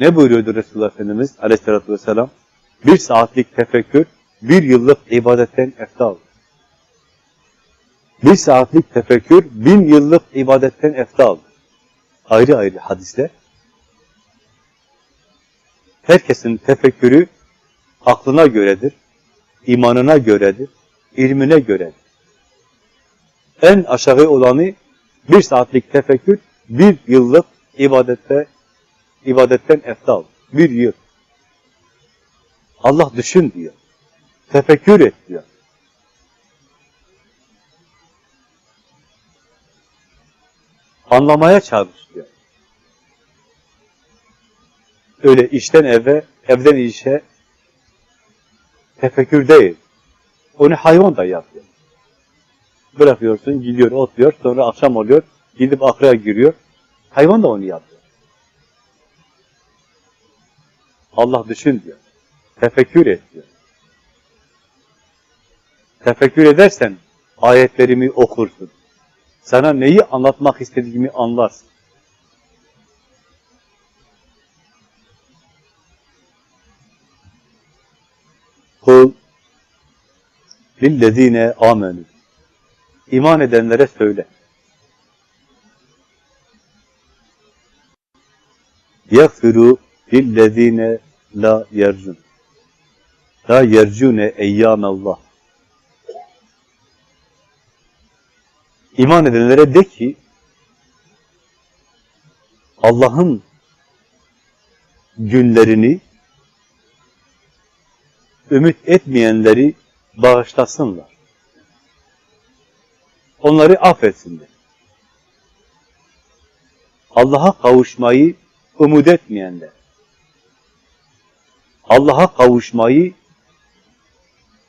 Ne buyuruyordu Resulullah Efendimiz aleyhissalatü vesselam? Bir saatlik tefekkür, bir yıllık ibadetten eftal. Bir saatlik tefekkür, bin yıllık ibadetten eftal. Ayrı ayrı hadisler. Herkesin tefekkürü aklına göredir, imanına göredir, ilmine göredir. En aşağı olanı bir saatlik tefekkür, bir yıllık ibadette, ibadetten eftal. Bir yıl. Allah düşün diyor. Tefekkür et diyor. Anlamaya çalış diyor. Öyle işten eve, evden işe tefekkür değil. Onu hayvan da yapıyor. Bırakıyorsun, gidiyor, otluyor, sonra akşam oluyor, gidip akraya giriyor. Hayvan da onu yapıyor. Allah düşün diyor. Tefekkür et diyor. Tefekkür edersen ayetlerimi okursun. Sana neyi anlatmak istediğimi anlarsın. Kul lillezine amenü İman edenlere söyle. Yagfiru lillezine la yercun. La yercune eyyam Allah. İman edenlere de ki Allah'ın günlerini ümit etmeyenleri bağışlasınlar. Onları affetsinler. Allah'a kavuşmayı umut etmeyenler, Allah'a kavuşmayı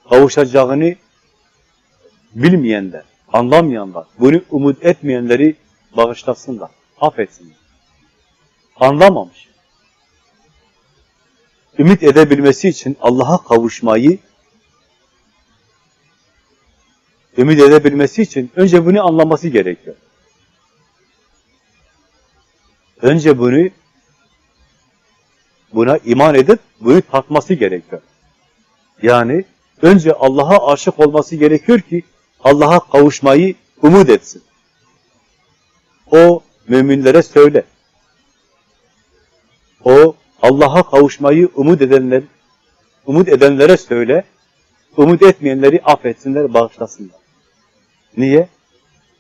kavuşacağını bilmeyenler, anlamayanlar, bunu umut etmeyenleri bağışlasınlar, affetsinler. Anlamamış. Ümit edebilmesi için Allah'a kavuşmayı ümit edebilmesi için önce bunu anlaması gerekiyor. Önce bunu buna iman edip bunu tatması gerekiyor. Yani önce Allah'a aşık olması gerekiyor ki Allah'a kavuşmayı umut etsin. O müminlere söyle. O Allah'a kavuşmayı umut edenler, umut edenlere söyle. Umut etmeyenleri affetsinler, bağışlasınlar. Niye?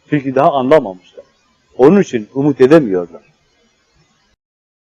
Çünkü daha anlamamışlar. Onun için umut edemiyorlar.